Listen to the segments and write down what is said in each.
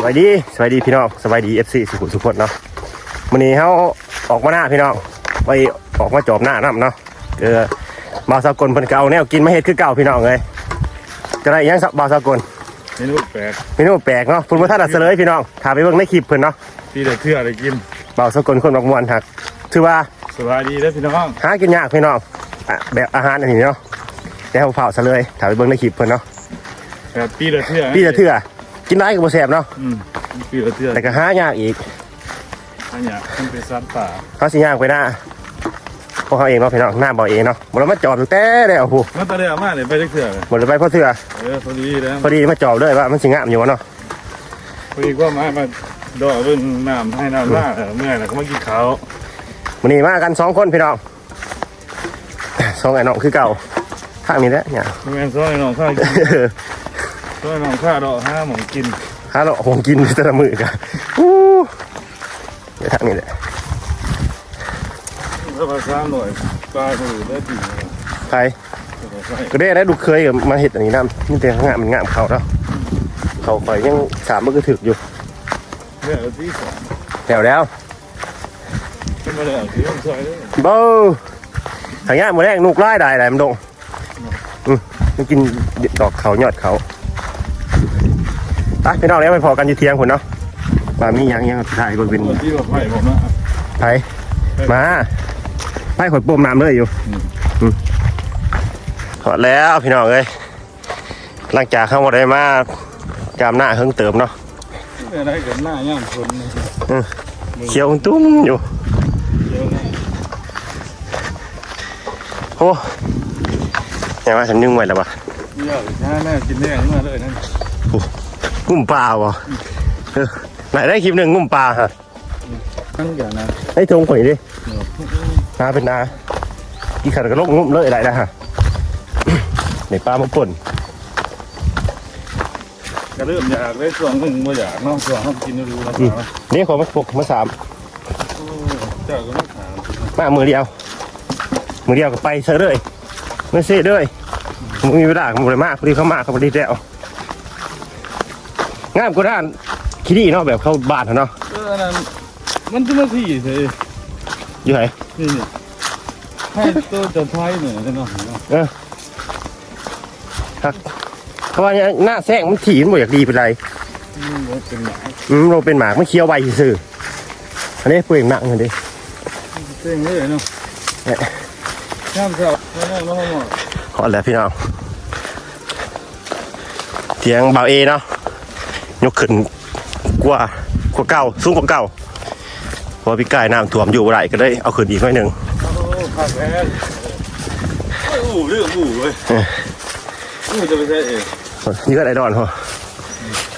สวัสดีสวัสดีพี่น้องสวัสดีเอฟซีสุขุมสุขคนเนาะวันนี้เขาออกมาหน้าพี่น้องไปออกมาจอบหน้าน้ำเนาะเออบ่าวสากลเพิ่นเก่าแนวกินมาเฮ็ดคือเก่าพี่น้องเลยจะได้อิหยังสักบ่าวสากลเมนูแปลกเมนูแปลกเนาะเพิ่นบ่ทันได้เสลยพี่น้องถามไปเบิ่งในคลิปเพิ่นเนาะที่ได้เทื่อได้กินบ่าวสากลคนออกมวนหักถือว่าสบายดีแล้วพี่น้องหากินยากพี่น้องอะแบบอาหารอันนี้เนาะเดี๋ยวเผาซะเลยถามไปเบิ่งในคลิปเพิ่นเนาะแบบปีละเทื่อพี่จะเถื่อ กินได้ก็บ่แซ่บเนาะอืมปีละเทื่อแต่ก็หายากอีกอันเนี้ยมันเป็นสัตว์ป่าเขาสิย่างไปหน้าพวกเขาเองเนาะพี่น้องหน้าบ่อเองเนาะบ่ได้มาจอบตั้งแต่แล้วโอ้โหมันตะเดียวมาเลยไปจักเทื่อเลยบ่ได้ไปเพราะเถื่อเออพอดีแล้วพอดีมาจอบเลยว่ามันสิงามอยู่วะเนาะพอดีก็มามาดอกเบิ่งน้ำให้น้ำล่าเออเมื่อยแล้วก็มากินข้าววันนี้มากันสองคนพี่น้องสองไอ้น้องคือเก่าข้างนี้แหละเนี่ย แม่นซอยน้องข้ากินซอ ยน้องข้าดอกห้าหมองกินฮัลโหลผมกินแต่ละมือกันอู้เดี๋ยวทางนี้แหละแล้วภาษาหน่อยปลาถือได้ดีใครก็ได้ได้ดูเคยกับมาเห็ดอันนี้นะนี่แต่งามมันงามเขาแล้วเขาคอยยังสามมันก็ถึกอยู่เนี่ยที่สองแถวแล้วขึ้นมาแล้วที่ต้องซอยเลยเบ้าทางนี้มือแรกนุกไล่ได้ได้มันดงอืมมันกินดอกเขายอดเขา ไปพี่น้องแล้วไปพอกันอยู่เทียงคนเนาะว่ามีหยังยังถ่ายบนเป็นที่เราไผ่ผมนะไปมาไปขดปมน้ำเลยอยู่อืมอืมถอดแล้วพี่น้องเอ้ยหลังจากเข้ามาได้มากามหน้าเพิ่งเติมเนาะไม่ได้กับหน้าย่างคนเขียวตุ้มอยู่โอ้ยังว่าฉันนึ่งไว้แล้วปะเดี๋ยวช้าแน่กินแน่เมื่อเลยนั่น งุ่มปลาวะเออไหนได้คลิปหนึ่งงุ่มปลาฮะทั้งอย่างนะได้ทงข่อยดินาเป็นนาอีขันกระโลกงุ่มเลยได้นะฮะในปลามาป่นก็เริ่มอยากได้ส่วนหนึ่งบ่อยากน้องส่วนเขากินดูแล้วอืมนี่ขอมาปกมาสามเจ้าก็ไม่ถามมามือเดียว มือเดียวก็ไปเซอเลยไม่เซ่เลยมึงมีเวลาผมเลยมากพอดีเขามาเขาพอดีแล้ว งามกว่าด้านคิดดีเนาะแบบเข้าบ้านอะเนาะเออนั่นมันจะมาที่เลยอยู่ไหนนี่นี่ให้ตัวจะไทยเนี่ยจะนอนเออครับเขาว่าเนี่ยหน้าแซงมันถี่มันบ่อยากดีเป็นไรมันเป็นหมาอืมเราเป็นหมากไม่เคี้ยวใบซื่ออันนี้เปลือกหนักเลยดิเต้งเลยเนาะข้ามเสาแล้วน้องหมอขอแล้วพี่น้องเสียงเบาเอเนาะ ยกขึ้นกว่ากว่าเก่าสูงกว่าเก่าเพราะพี่กายน้ำท่วมอยู่บ่ไรก็ได้เอาขึ้นอีกหน่อยหนึ่งโอ้ขาดแพ้อู้เรื่องอู้เว้ยอู้จะไปใช้เองนี่ก็ไอดอนพอ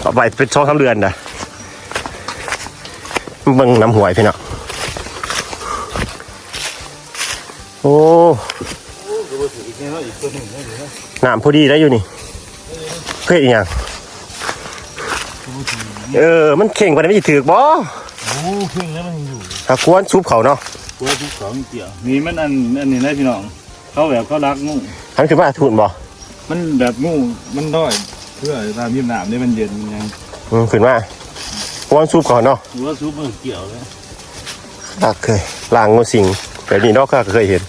เอาไปเป็นช่องสามเดือนนะเบิ่งน้ำหวยพี่น้องโอ้โอ้ก็บ่ถืออีกแน่เนาะอีกตัวหนึ่งได้ดีนะน้ำพอดีได้อยู่นี่ เพื่ออีกอย่าง เออ มันเข่งไปไม่จะถือกบ่โอ้พึ่งแล้วมันอยู่ถ้าควรซุปเขาเนาะกลัวทุกของเกี่ยวมีมันอันอันนี้นะพี่น้อง เขาแบบเขารักงูทันคือว่าทุนบ่มันแบบงูมันน้อยเพื่อตามยิมหนามนี่มันเย็นมันยังอืมขึ้นมาควรซุปเขาเนาะหรือว่าซุปมันเกี่ยวเลยตักเคยล้างงูสิงแบบนี้เนอกก็เคยเห็น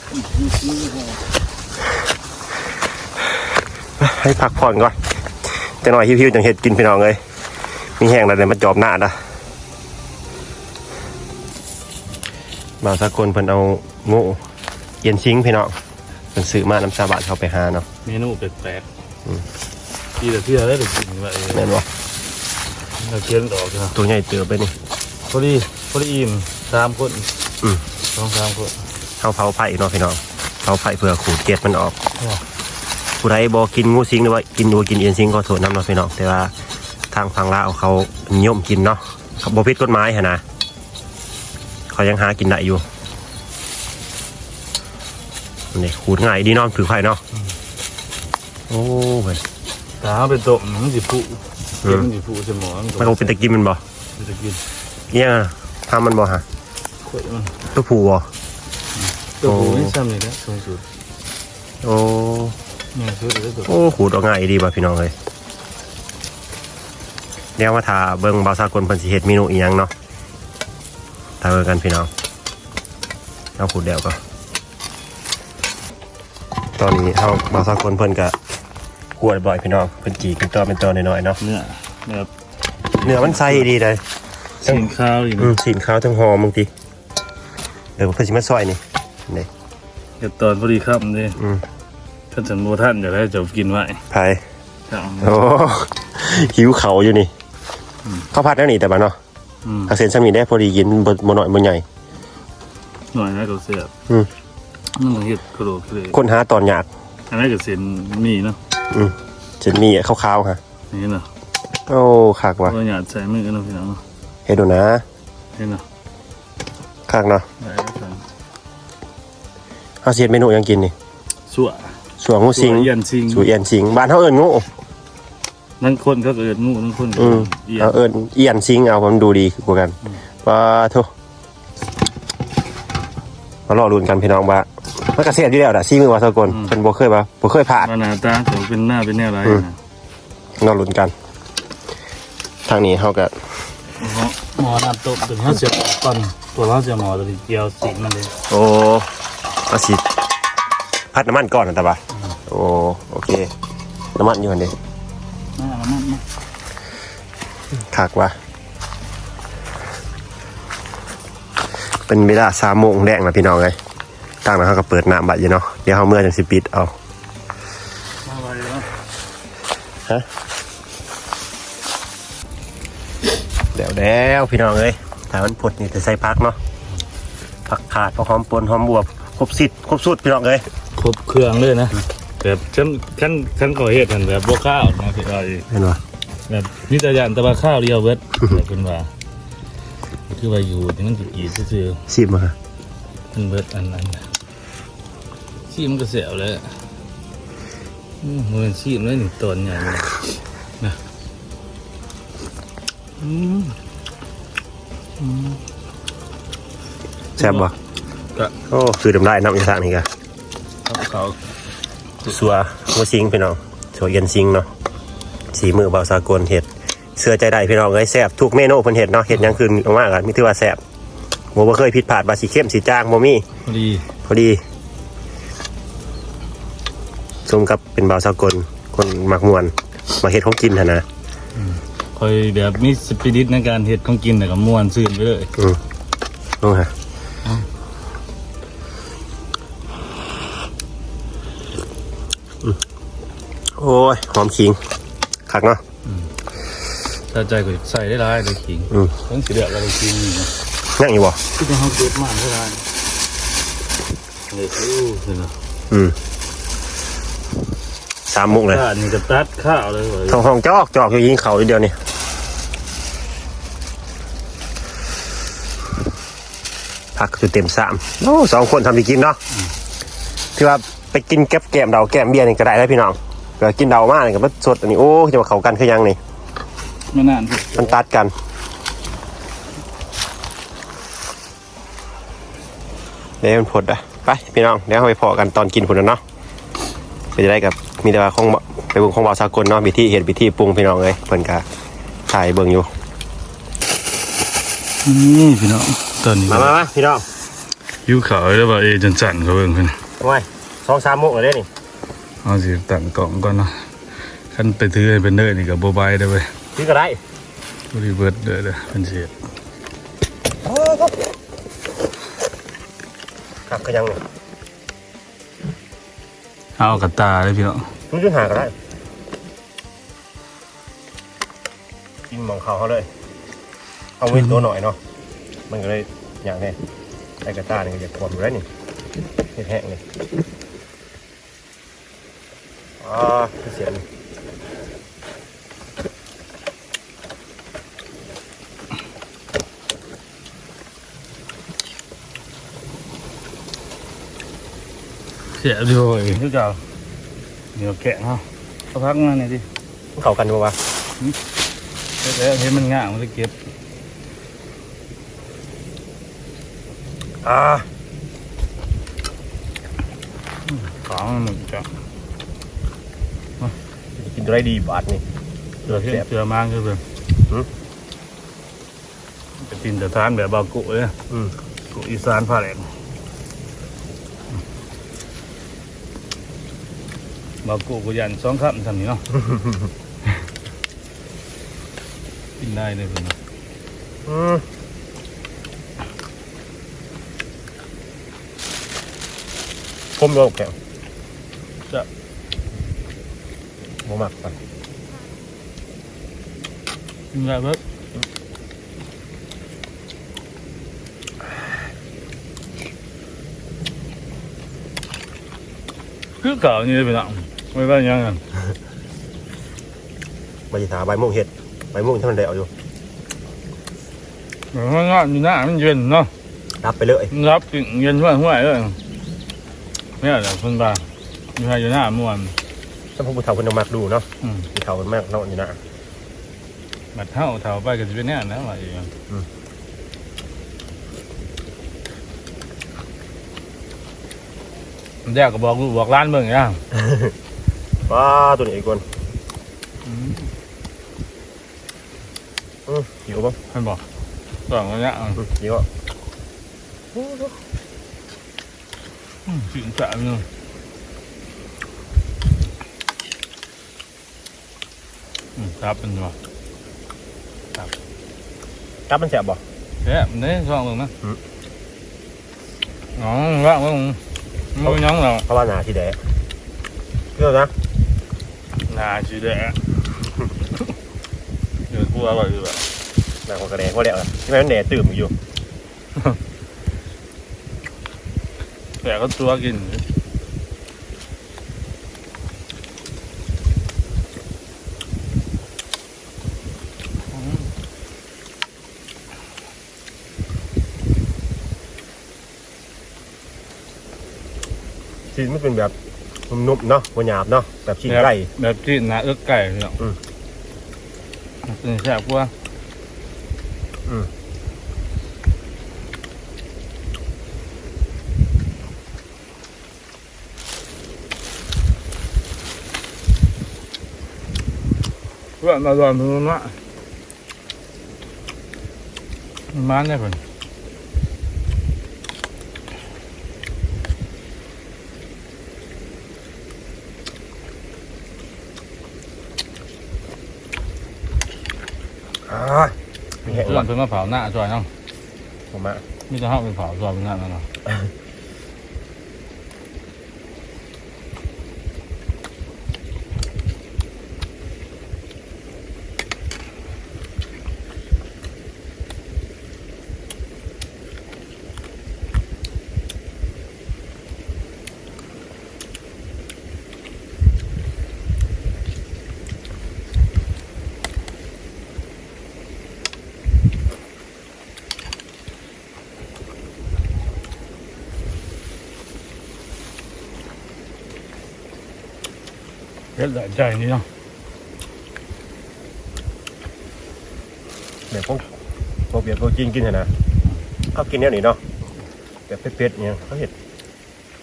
ให้พักผ่อนก่อน แต่หน่อยหิวๆจังเห็ดกินพี่น้องเลย มีแห้งแล้วเนี่ยมาจอบหน้านะบางสากลเพิ่นเอางูเย็นซิงพี่น้องเพิ่นซื้อมาน้ำซาบะเขาไปหาเนาะเมนูแปลกๆทีละเที่ยวได้ถึงกินว่าเออแม่นบ่เราเคียนดอกนะตัวใหญ่เติบไปนี่พอดีพอดีอิ่มสามคนอืมสองสามคนเขาเผาไผ่เนาะพี่น้องเผาไผ่เพื่อขูดเกล็ดมันออกว้าวผู้ใดบ่กินงูสิงหรือว่ากินวัวกินเอียนสิงก็โทษน้ำเนาะพี่น้องแต่ว่า ทางฝั่งลาวเขานิยมกินเนาะเขาบ่ผิดกฎหมายหั่นนะเขายังหากินได้อยู่นี่ขูดง่ายดีเนาะถือไผ่เนาะโอ้ยตาเป็นโต๊ะมันสิผุเก็บมันสิผุสมองมันคงเป็นตะกินมันบ่มันจะกินเนี่ยทำมันบ่ฮะขวดมันตัวผู้บ่ตัวผุโอ้นี่ซ้ำนี่นะสูงสุดโอ้เนี่ยสุดเลยตัวโอ้ขูดออกง่ายดีป่ะพี่น้องเลยเดี๋ยวมาถาเบิ่งเบาสากลเพิ่นสิเฮ็ดเมนูอีหยังเนาะถาเบิ่งกันพี่น้องเอาขูดเดียวก็ตอนนี้เฮาเบาสากลเพิ่นก็กวดบ่อยพี่น้องเพิ่นจีเป็นตอนเป็นตอนน้อยๆเนาะเนื้อแบบเนื้อมันใสดีเลยสินข้าวอีกอืมสีนขาวทั้งหอมบางทีเดี๋ยวเพิ่นสิมาซอยนี่นี่เดี๋ยวตอนพอดีครับนี่อืมท่านสันโมท่านจะได้จะกินไว้ไผครับโอ้หิวเขาอยู่นี่ ข้าวผัดแล้วนี่แต่บ้านเนาะอืมอาเซนซัมนี่ได้พอดีกินบ่บ่น้อยบ่ใหญ่หน่อยนะก็เสียบอืมนั่นก็เห็ดกระโดดเลยคนหาตอนยากอันนั้นก็เส้นหมีเนาะอืมจะมีขาวๆฮะนี่เนาะโอ้คักว่ะก็อยากใส่มือกันเนาะพี่น้องเนาะเฮ็ดดูนะนี่เนาะคักเนาะได้ครับเฮาสิเฮ็ดเมนูหยังกินนี่สั่วสัวงูสิงเอียนซิงสัวเอียนสิงบ้านเฮาเอิ้นงู นั่นคนก็เอิดงูนั่นคนก็อืมเอียนเอาเอิ้นเอียนสิงเอามันดูดีกว่ากันว่าโทมารอลุ้นกันพี่น้องว่ามันก็เสียอยู่แล้วล่ะซีมือว่าสากลเพิ่นบ่เคยว่าบ่เคยผ่าน มาหน้าตาเขาเป็นหน้าเป็นแนวไรอืม นะนอนลุ้นกัน ทางนี้เขาก็หมอน้ำต้มตัวเขาเสียบก่อนตัวเขาเสียหมอตัวนี้เกี่ยวสีมันเลยโอ้เอาสิพัดน้ำมันก่อนนะตาบะโอ้โอเค น้ำมันอยู่อันเดี มาเอามามาขากว่า เป็นเวลาสามโมงแดงนะพี่น้องเลยตั้งนั้นเขาก็เปิดน้ำบัดอยู่เนาะเดี๋ยวเขาเมื่อจังสิปิดเอามาไว้เนาะฮะเดี๋ยวแล้วพี่น้องเลยถ้ามันพดนี่จะใส่พักเนาะผักขาดผักหอมปนหอมบวบครบสิทธิ์ครบสุดพี่น้องเลยครบเครื่องเลยนะ แบบขั้นขั้นขั้นก่อเหตุหันแบบบวข้าวนะพี่อ้อยเห็นปะแบบนิตยานแตะบาข้าวเดียวเวทแต่เป็นว่าคือว่าอยู่ที่มันจะกี่ซื่อสิบมาๆมันเบิดอันนั้นนะชีมันก็เสียวเลยอืมมันชีมันเลยหนึ่งตอนใหญ่เลยนะอืมอืมแซ่บบ่ก็ โอ้คือดำได้น้ำอีสานนี่กะเขา สัวหัวซิงพี่น้องสัวเย็นซิงเนาะสีมือเบาสากลเห็ดเสื้อใจได้พี่น้องเอ้ยแซ่บทุกเมนูเพิ่นเห็ดเนาะเห็ดหยังคืนออกมากันมีถือว่าแซ่บบ่บ่เคยผิดพลาดบาสีเข้มสีจางบ่มีพอดีพอดีสมกับเป็นเบาสากลคนมักมวนมาเฮ็ดของกินหั่นนะคอยแบบมีสปิริตในการเฮ็ดของกินแต่ก็ม่วนซื่นไปเลยอืมลงฮะ โอ้ย หอมขิงคักเนาะถ้าใจก็ใส่ได้หลายเลยขิงอืมต้องสีเดือดอะไรขิงนี่นะนั่งอยู่บ่ที่เป็นเขาเก็บมากเท่าไหร่เลยอู้เห็นไหมอืมสามมุกเลยข้านี่ก็ตัดข้าวเลยเว้ยทองทองจอกจอกอยู่ยิงเขาอยู่เดียวนี่ผักคือเต็มสามโอ้สองคนทำดีกินเนาะที่ว่าไปกินแก้มแก้มเดาแก้มเบียร์นี่ก็ได้แล้วพี่น้อง ก็กินเดามากนี่ก็มันสดอันนี้โอ้จะมาเขากันคือยังนี่ไม่นานพี่มันตัดกันเดี๋ยวมันผดอะไปพี่น้องเดี๋ยวเราไปพอกันตอนกินผลนะเนาะก็จะได้กับมีแต่ว่าของบ่ไปเบิ่งของเบาสากลเนาะวิธีเห็ดวิธีปรุงพี่น้องเลยเพิ่นก็ถ่ายเบิ่งอยู่นี่พี่น้องตอนนี้มามามาพี่น้องยิ้วขาวแล้วว่าเอจันสันเขาเบิ่งเพิ่นทำไมสองสามโมงเลยนี่ เอาสิตั้งกล่องก่อนเนาะคันไปถือให้เป็นเด้อนี่ก็บ่บายได้อเว้ยพี่ก็ได้บ่ได้เบิดเด้อเด้อเพิ่นสิเฮ็ดครับก็ยังนี่เอากระตาเลยพี่น้องมันจะหาก็ได้กินหมองเขาเขาเลย เอาเว้นตัวหน่อยเนาะมันก็เลยอย่างนี้ไอ้กระต้านี่ก็จะความอยู่แล้วนี่เห็ดแห้งนี่ อ๋อเสียงเสียดิโว้ยทุกเจ้าเดี๋ยวแกะเนาะเอาพักมาหน่อยดิเข้ากันดูวะเดี๋ยวเห็นมันง่างมันจะเก็บอ่าของมันหมดจ้ะ กินตัวได้ดีบาทนี่เสือเห็นเสือมากคือเพิ่นหืมจะกินแต่ทานแบบบากุเลยอืมกุอีสานผ้าแหลมบากุกุยันสองคำทำนี่เนาะกินได้เลยคุณอืมผมโลกแก้วจะ บ่มักปานกินได้เบิดคือเก่านี่เลยพี่น้องไม่ว่ายังไงใบถาใบม่วงเห็ดใบม่วงที่มันได้เอาอยู่มันงอนอยู่หน้ามันเย็นเนาะรับไปเลยรับกินเย็นห้วยห้วยเลยเนี่ยแหละคนบ้าอยู่ให้อยู่หน้าม่วน ท่านผู้เฒ่าคนจะมักดูเนาะอืมผู้เฒ่าคนมากเนาะอยู่นะ บัดเท่าเท่าไปก็จะเป็นเนี่ยนะว่าอย่างอืมแยกก็บอกลูกบอกร้านเบิ่งอย่างป้าตัวนี้อีกคนอืมหิวป่ะให้บอกสองอย่างเงี้ยอืมหิวอะถึงจะนึงค รับเป็นว่าจับมันแสบบ่แค่เนี่ยสองเบิ่งนะอืมอ๋อว่าว่าไม่ยังหรอกเพราะว่าหนาที่แดะเชื่อนะน่าชีแดะเดี๋ยวกูอร่อยดีแบบหนาของกระแดงก็แล้วนะที่แม่มันแดดตื่มอยู่แต่ก็ตัวกิน ชิ้นมันเป็นแบบนุ่มๆเนาะบนหยาบเนาะแบบชิ้นไก่ แบบที่หนาเอื้อไก่เนาะอืม เป็นแซ่บกว่าอืมเพื่อนมาดอนพื้นว่ามันได้ผล มีแห้งเพื่อว่ะนเพิ่นมาเผาหน้าจอยเนาะผมมามีแต่ห้าเป็นเผาจอยเป็นหน้านั่นเนาะ เฮ็ดได้ใจนี่เนาะแบบพวกพวกเบียร์พวกจีนกินเถอะนะเขากินแนวนี้เนาะแบบเผ็ดๆเนี่ยเขาเห็ด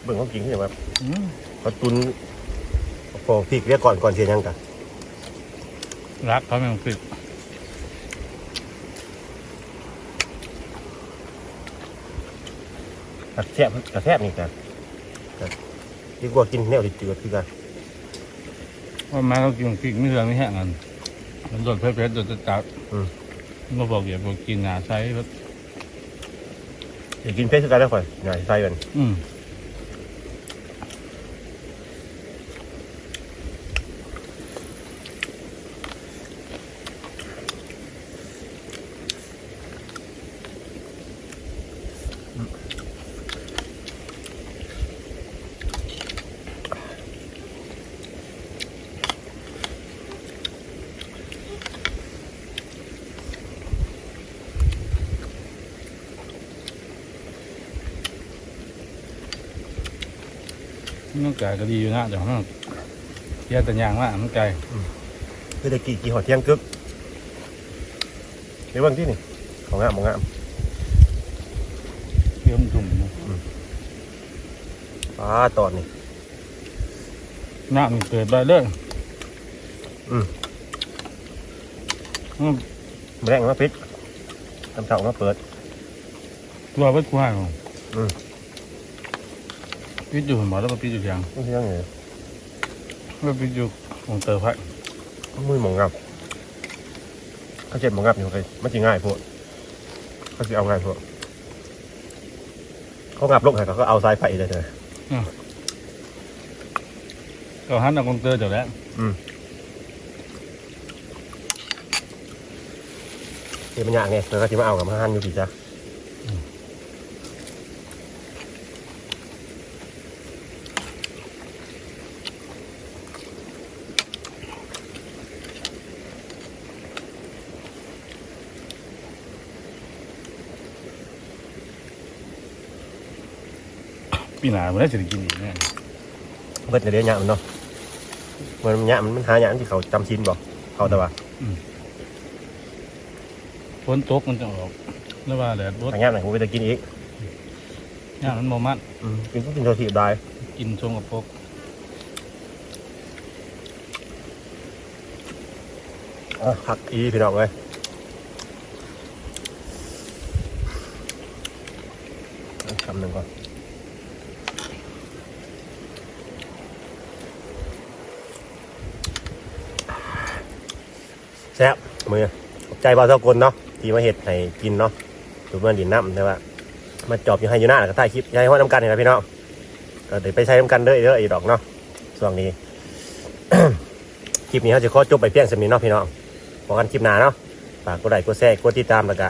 เบิ่งเขากินเขาอย่างแบบอืมเขาตุนพอพริกเรียกก่อนก่อนเทียนยังกันรักเขาไม่ต้องปิดกระแทบกระแทบนี่กันดีกว่ากินแนวดิจืดคือกัน เพราะแม้เขากินพริกไม่เรืองไม่แห้งกันมันโดนเผ็ดๆโดนจะจัดอืมมาบอกอย่าบอกกินหนาใช้ก็อยากกินเผ็ดคือกันแล้วค่อยง่ายใส่กันอืม มันไก่ก็ดีอยู่นะแต่ว่าแย่แต่ยางว่ามันไก่คือได้กี่กี่หอดเที่ยงกึกเดี๋ยวเบางที่นี่ของงามของงามเยี่ยมถุ่มป้าตอนนี้หน้ามันเกิดไปเรื่อยอืมอืมแรงมาพิษหน้ำเสามาเปิดตัวเบิดควายของอืม ปิดอยู่หมอแล้วก็ปิดอยู่ยังไม่ใช่ยังไงแล้วปิดอยู่ของเตอร์ไผ่มือหมองงับเขาเจ็บหมองงับอยู่ไปมันจะง่ายพวกเขาจะเอาง่ายพวกเขางับลงให้เขาก็เอาสายไฟเลยเลยก็หันเอาของเตอร์เดี๋ยวแล้วเจ็บมันยากไงแล้วก็จะมาเอากับมาหันอยู่ดีจ้ะ ปีหน้ามันได้จะได้กินอีกแน่เบิดเดี๋ยวเนี่ยมันเนาะมันมันเนี่ยมันมันหาเนี่ยที่เขาจำชินบอกเขาแต่ว่าฝนตกมันจะออกแล้วว่าแดดบดหาเนี่ยไหนผมไปจะกินอีกย่างมันโมมันอืมกินก็กินโทรทีบได้กินชงกับพกอะผักอีพี่น้องเลยเอาคำหนึ่งก่อน แซ่บมือขอบใจบ่าวเท่ากลเนาะที่มาเห็ดให้กินเนาะดูเมื่อดินน้ำแต่ว่ามาจอบอยู่ให้อยู่หน้าแล้วก็ใต้คลิปอยายห้อยน้ำกันนี่นะพี่น้องก็เดี๋ยวไปใช้น้ำกันเด้อเด้อไอ้ดอกเนาะช่วงนี้คลิปนี้เขาจะขอจบไปเพียงสำนี้เนาะพี่น้องบอกกันคลิปหน้าเนาะฝากกดไลค์กดแชร์กดติดตามแล้วก็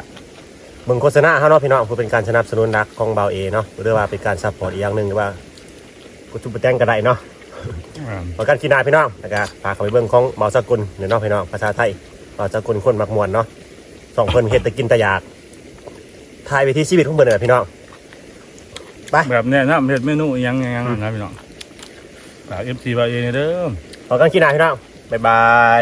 เบิ่งโฆษณาเขาเนาะพี่น้องเพื่อเป็นการสนับสนุนรักของเบาเอเนาะหรือว่าเป็นการซัพพอร์ตอีกอย่างหนึ่งหรือว่ากดจุดประแจ้งก็ได้เนาะอ่าบอกกันคลิปหน้าพี่น้องแล้วก็ฝากเข้าไปเบิ่งของเบาสกุลเดี๋ยวเนาะพี่น้องภาษาไทย เบาสกุลคนมักมวนเนาะสองคนเฮ็ดแต่กินแต่อยากทายไปที่ชีวิตของเบิ่นเลยพี่น้องแบบเนี้ยนะเห็ดเมนูอิหยังอิหยังนะพี่น้องฝากเอฟซีบาเอเด้อบอกกันคลิปหน้าพี่น้องบ๊ายบาย